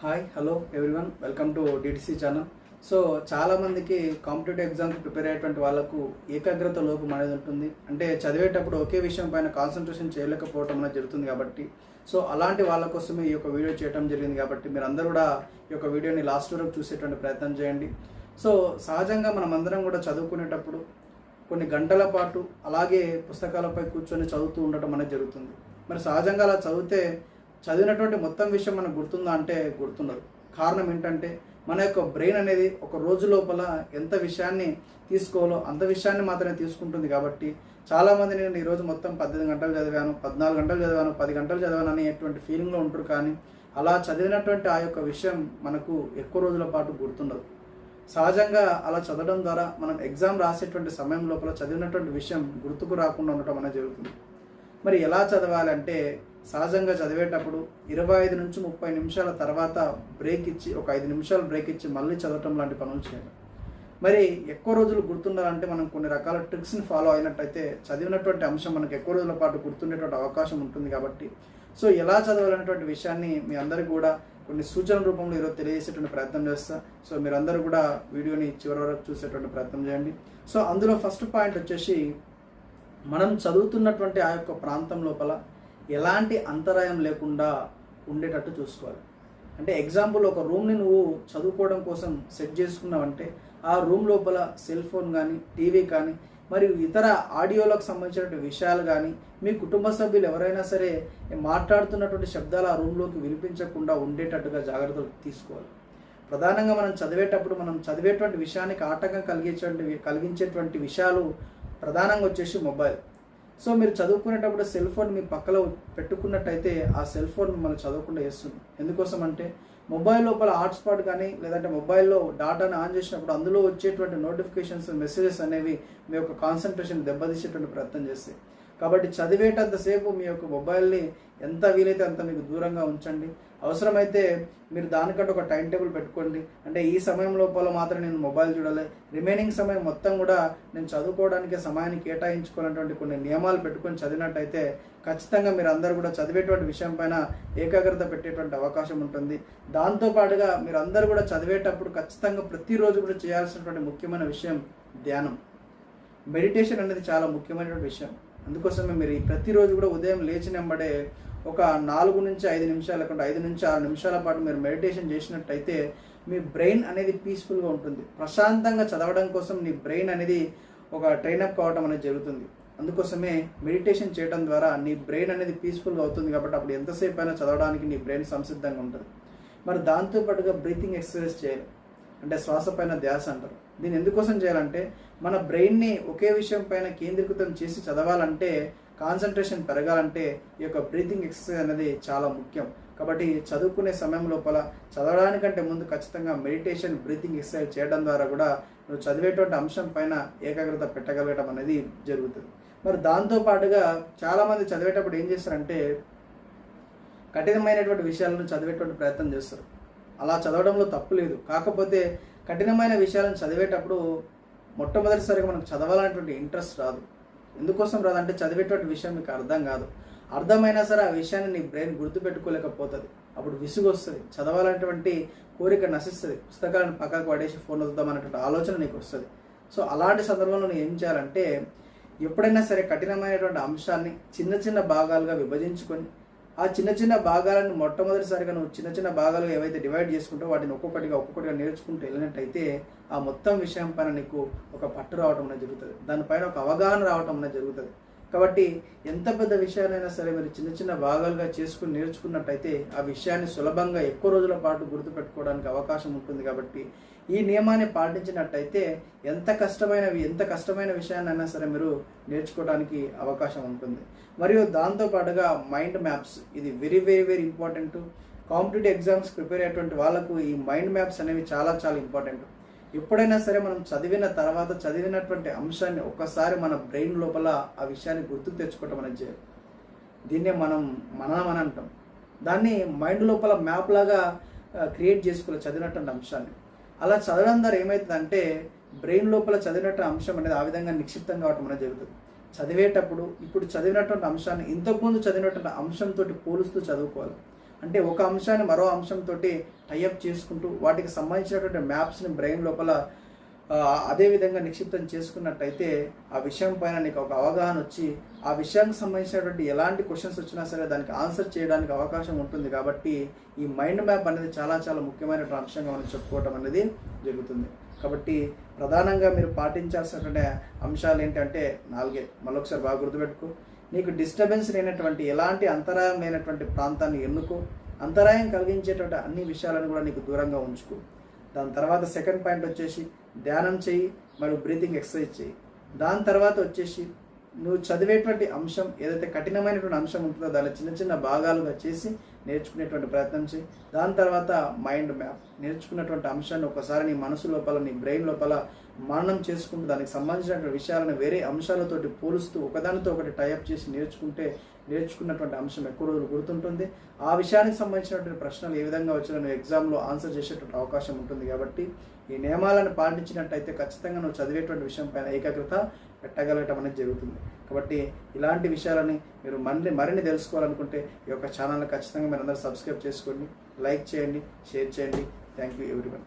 Hi hello everyone welcome to DTC channel so చాలామందికి competitive ఎగ్జామ్కి prepare అయ్యేటువంటి వాళ్ళకు ఏకాగ్రత లోపం అనేది ఉంటుంది. అంటే చదివేటప్పుడు ఒకే విషయం పైన కాన్సన్ట్రేషన్ చేయలేకపోవటం అనేది జరుగుతుంది కాబట్టి. సో అలాంటి వాళ్ళ కోసమే ఈ యొక్క వీడియో చేయడం జరిగింది కాబట్టి మీరు అందరూ కూడా ఈ యొక్క వీడియోని లాస్ట్ వరకు చూసేటువంటి ప్రయత్నం చేయండి. సో సహజంగా మనం అందరం కూడా చదువుకునేటప్పుడు కొన్ని గంటల పాటు అలాగే పుస్తకాలపై కూర్చొని చదువుతూ ఉండటం అనేది జరుగుతుంది. మరి సహజంగా అలా చదివితే చదివినటువంటి మొత్తం విషయం మనకు గుర్తుందా అంటే గుర్తుండదు. కారణం ఏంటంటే మన యొక్క బ్రెయిన్ అనేది ఒక రోజు లోపల ఎంత విషయాన్ని తీసుకోవాలో అంత విషయాన్ని మాత్రమే తీసుకుంటుంది కాబట్టి చాలామంది నేను ఈరోజు మొత్తం పద్దెనిమిది గంటలు చదివాను పద్నాలుగు గంటలు చదివాను పది గంటలు చదివాను అనేటువంటి ఫీలింగ్లో ఉంటారు కానీ అలా చదివినటువంటి ఆ యొక్క విషయం మనకు ఎక్కువ రోజుల పాటు గుర్తుండదు. సహజంగా అలా చదవడం ద్వారా మనం ఎగ్జామ్ రాసేటువంటి సమయం లోపల చదివినటువంటి విషయం గుర్తుకు రాకుండా ఉండటం అనేది జరుగుతుంది. మరి ఎలా చదవాలంటే సహజంగా చదివేటప్పుడు ఇరవై ఐదు నుంచి ముప్పై నిమిషాల తర్వాత బ్రేక్ ఇచ్చి ఒక ఐదు నిమిషాలు బ్రేక్ ఇచ్చి మళ్ళీ చదవటం లాంటి పనులు చేయాలి. మరి ఎక్కువ రోజులు గుర్తుండాలంటే మనం కొన్ని రకాల ట్రిక్స్ని ఫాలో అయినట్టయితే చదివినటువంటి అంశం మనకు ఎక్కువ రోజుల పాటు గుర్తుండేటువంటి అవకాశం ఉంటుంది కాబట్టి. సో ఎలా చదవాలనేటువంటి విషయాన్ని మీ అందరికీ కూడా కొన్ని సూచన రూపంలో ఈరోజు తెలియజేసేటువంటి ప్రయత్నం చేస్తా. సో మీరందరూ కూడా వీడియోని చివరి వరకు చూసేటువంటి ప్రయత్నం చేయండి. సో అందులో ఫస్ట్ పాయింట్ వచ్చేసి మనం చదువుతున్నటువంటి ఆ యొక్క ప్రాంతం లోపల ఎలాంటి అంతరాయం లేకుండా ఉండేటట్టు చూసుకోవాలి. అంటే ఎగ్జాంపుల్ ఒక రూమ్ని నువ్వు చదువుకోవడం కోసం సెట్ చేసుకున్నావంటే ఆ రూమ్ లోపల సెల్ ఫోన్ కానీ టీవీ కానీ మరియు ఇతర ఆడియోలకు సంబంధించినటువంటి విషయాలు కానీ మీ కుటుంబ సభ్యులు ఎవరైనా సరే మాట్లాడుతున్నటువంటి శబ్దాలు ఆ రూమ్లోకి వినిపించకుండా ఉండేటట్టుగా జాగ్రత్తలు తీసుకోవాలి. ప్రధానంగా మనం చదివేటప్పుడు మనం చదివేటువంటి విషయానికి ఆటంకం కలిగించేటువంటి కలిగించేటువంటి విషయాలు ప్రధానంగా వచ్చేసి మొబైల్ సో మీరు చదువుకునేటప్పుడు సెల్ ఫోన్ మీ పక్కలో పెట్టుకున్నట్టయితే ఆ సెల్ ఫోన్ మిమ్మల్ని చదవకుండా చేస్తుంది. ఎందుకోసం అంటే మొబైల్ లోపల హాట్స్పాట్ కానీ లేదంటే మొబైల్లో డాటాను ఆన్ చేసినప్పుడు అందులో వచ్చేటువంటి నోటిఫికేషన్స్ మెసేజెస్ అనేవి మీ యొక్క కాన్సన్ట్రేషన్ దెబ్బతీసేటువంటి ప్రయత్నం చేస్తాయి. కాబట్టి చదివేటంతసేపు మీ యొక్క మొబైల్ని ఎంత వీలైతే అంత మీకు దూరంగా ఉంచండి. అవసరమైతే మీరు దానికంటే ఒక టైం టేబుల్ పెట్టుకోండి. అంటే ఈ సమయం లోపల మాత్రం నేను మొబైల్ చూడాలి. రిమైనింగ్ సమయం మొత్తం కూడా నేను చదువుకోవడానికి సమయాన్ని కేటాయించుకున్నటువంటి కొన్ని నియమాలు పెట్టుకొని చదివినట్టయితే ఖచ్చితంగా మీరు అందరూ కూడా చదివేటువంటి విషయం పైన ఏకాగ్రత పెట్టేటువంటి అవకాశం ఉంటుంది. దాంతోపాటుగా మీరు అందరూ కూడా చదివేటప్పుడు ఖచ్చితంగా ప్రతిరోజు కూడా చేయాల్సినటువంటి ముఖ్యమైన విషయం ధ్యానం. మెడిటేషన్ అనేది చాలా ముఖ్యమైనటువంటి విషయం. అందుకోసమే మీరు ప్రతిరోజు కూడా ఉదయం లేచినెంబడే ఒక నాలుగు నుంచి ఐదు నిమిషాల కంటే ఐదు నుంచి ఆరు నిమిషాల పాటు మీరు మెడిటేషన్ చేసినట్టయితే మీ బ్రెయిన్ అనేది పీస్ఫుల్గా ఉంటుంది. ప్రశాంతంగా చదవడం కోసం నీ బ్రెయిన్ అనేది ఒక ట్రైనప్ కావడం అనేది జరుగుతుంది. అందుకోసమే మెడిటేషన్ చేయడం ద్వారా నీ బ్రెయిన్ అనేది పీస్ఫుల్గా అవుతుంది కాబట్టి అప్పుడు ఎంతసేపు అయినా చదవడానికి నీ బ్రెయిన్ సంసిద్ధంగా ఉంటుంది. మరి దాంతోపాటుగా బ్రీతింగ్ ఎక్సర్సైజ్ చేయాలి. అంటే శ్వాస పైన ధ్యాస అంటారు. దీన్ని ఎందుకోసం చేయాలంటే మన బ్రెయిన్ని ఒకే విషయం పైన కేంద్రీకృతం చేసి చదవాలంటే కాన్సన్ట్రేషన్ పెరగాలంటే ఈ యొక్క బ్రీతింగ్ ఎక్సర్సైజ్ అనేది చాలా ముఖ్యం. కాబట్టి చదువుకునే సమయం లోపల చదవడానికంటే ముందు ఖచ్చితంగా మెడిటేషన్ బ్రీతింగ్ ఎక్సర్సైజ్ చేయడం ద్వారా కూడా నువ్వు చదివేటువంటి అంశం పైన ఏకాగ్రత పెట్టగలగడం అనేది జరుగుతుంది. మరి దాంతో పాటుగా చాలామంది చదివేటప్పుడు ఏం చేస్తారంటే కఠినమైనటువంటి విషయాలను చదివేటువంటి ప్రయత్నం చేస్తారు. అలా చదవడంలో తప్పు లేదు. కాకపోతే కఠినమైన విషయాలను చదివేటప్పుడు మొట్టమొదటిసారిగా మనకు చదవాలనేటువంటి ఇంట్రెస్ట్ రాదు. ఎందుకోసం రాదంటే చదివేటువంటి విషయం మీకు అర్థం కాదు. అర్థమైనా సరే ఆ విషయాన్ని నీ బ్రెయిన్ గుర్తుపెట్టుకోలేకపోతుంది. అప్పుడు విసుగు వస్తుంది చదవాలనేటువంటి కోరిక నశిస్తుంది. పుస్తకాలను పక్కకు పడేసి ఫోన్ వద్దాం అనేటువంటి ఆలోచన నీకు వస్తుంది సో అలాంటి సందర్భంలో నువ్వు ఏం చేయాలంటే ఎప్పుడైనా సరే కఠినమైనటువంటి అంశాన్ని చిన్న చిన్న భాగాలుగా విభజించుకొని ఆ చిన్న చిన్న భాగాలను మొట్టమొదటిసారిగా నువ్వు చిన్న చిన్న భాగాలుగా ఏవైతే డివైడ్ చేసుకుంటో వాటిని ఒక్కొక్కటిగా ఒక్కొక్కటిగా నేర్చుకుంటూ వెళ్ళినట్టయితే ఆ మొత్తం విషయం పైన నీకు ఒక పట్టు రావటం అనేది జరుగుతుంది. దానిపైన ఒక అవగాహన రావటం అనేది జరుగుతుంది. కాబట్టి ఎంత పెద్ద విషయాలైనా సరే మీరు చిన్న చిన్న భాగాలుగా చేసుకుని నేర్చుకున్నట్టయితే ఆ విషయాన్ని సులభంగా ఎక్కువ రోజుల పాటు గుర్తుపెట్టుకోవడానికి అవకాశం ఉంటుంది కాబట్టి ఈ నియమాన్ని పాటించినట్టయితే ఎంత కష్టమైనవి ఎంత కష్టమైన విషయాన్నైనా సరే మీరు నేర్చుకోవడానికి అవకాశం ఉంటుంది. మరియు దాంతోపాటుగా మైండ్ మ్యాప్స్ ఇది very very very important. Competitive exams prepare అయ్యేటువంటి వాళ్ళకు ఈ మైండ్ మ్యాప్స్ అనేవి చాలా చాలా ఇంపార్టెంట్. ఎప్పుడైనా సరే మనం చదివిన తర్వాత చదివినటువంటి అంశాన్ని ఒక్కసారి మన బ్రెయిన్ లోపల ఆ విషయాన్ని గుర్తుకు తెచ్చుకోవటం అనేది చేయాలి దీన్నే మనం మననం అని అంటాం. దాన్ని మైండ్ లోపల మ్యాప్ లాగా క్రియేట్ చేసుకోవాలి చదివినటువంటి అంశాన్ని. అలా చదవడం ద్వారా ఏమవుతుందంటే బ్రెయిన్ లోపల చదివినట్టు అంశం అనేది ఆ విధంగా నిక్షిప్తం కావటం అనేది జరుగుతుంది. చదివేటప్పుడు ఇప్పుడు చదివినటువంటి అంశాన్ని ఇంతకుముందు చదివినటువంటి అంశంతో పోలుస్తూ చదువుకోవాలి. అంటే ఒక అంశాన్ని మరో అంశంతో టైఅప్ చేసుకుంటూ వాటికి సంబంధించినటువంటి మ్యాప్స్ని బ్రెయిన్ లోపల అదేవిధంగా అదే విధంగా నిక్షిప్తం చేసుకున్నట్టయితే ఆ విషయం పైన నీకు ఒక అవగాహన వచ్చి ఆ విషయానికి సంబంధించినటువంటి ఎలాంటి క్వశ్చన్స్ వచ్చినా సరే దానికి ఆన్సర్ చేయడానికి అవకాశం ఉంటుంది కాబట్టి ఈ మైండ్ మ్యాప్ అనేది చాలా చాలా ముఖ్యమైన అంశంగా మనం చెప్పుకోవటం అనేది జరుగుతుంది. కాబట్టి ప్రధానంగా మీరు పాటించాల్సినటువంటి అంశాలు ఏంటంటే నాలుగే. మళ్ళొకసారి బాగా గుర్తుపెట్టుకో. నీకు డిస్టర్బెన్స్ లేనటువంటి ఎలాంటి అంతరాయం లేనటువంటి ప్రాంతాన్ని ఎన్నుకో. అంతరాయం కలిగించేటువంటి అన్ని విషయాలను కూడా నీకు దూరంగా ఉంచుకో. దాని తర్వాత సెకండ్ పాయింట్ వచ్చేసి ధ్యానం చేయి మరియు బ్రీతింగ్ ఎక్సర్సైజ్ చేయి. దాని తర్వాత వచ్చేసి నువ్వు చదివేటువంటి అంశం ఏదైతే కఠినమైనటువంటి అంశం ఉంటుందో దాన్ని చిన్న చిన్న భాగాలుగా చేసి నేర్చుకునేటువంటి ప్రయత్నం చేయి. దాని తర్వాత మైండ్ మ్యాప్. నేర్చుకున్నటువంటి అంశాన్ని ఒకసారి నీ మనసు లోపల నీ బ్రెయిన్ లోపల మననం చేసుకుంటూ దానికి సంబంధించినటువంటి విషయాలను వేరే అంశాలతోటి పోలుస్తూ ఒకదానితో ఒకటి టైప్ చేసి నేర్చుకుంటే నేర్చుకున్నటువంటి అంశం ఎక్కువ రోజులు గుర్తుంటుంది. ఆ విషయానికి సంబంధించినటువంటి ప్రశ్నలు ఏ విధంగా వచ్చినా నువ్వు ఎగ్జామ్లో ఆన్సర్ చేసేటువంటి అవకాశం ఉంటుంది కాబట్టి ఈ నియమాలను పాటించినట్టయితే ఖచ్చితంగా నువ్వు చదివేటువంటి విషయం పైన ఏకాగ్రత పెట్టగలగటం అనేది జరుగుతుంది. కాబట్టి ఇలాంటి విషయాలని మీరు మళ్ళీ మరిన్ని తెలుసుకోవాలనుకుంటే ఈ యొక్క ఛానల్ని ఖచ్చితంగా మీరు అందరూ సబ్స్క్రైబ్ చేసుకోండి లైక్ చేయండి షేర్ చేయండి. Thank you everyone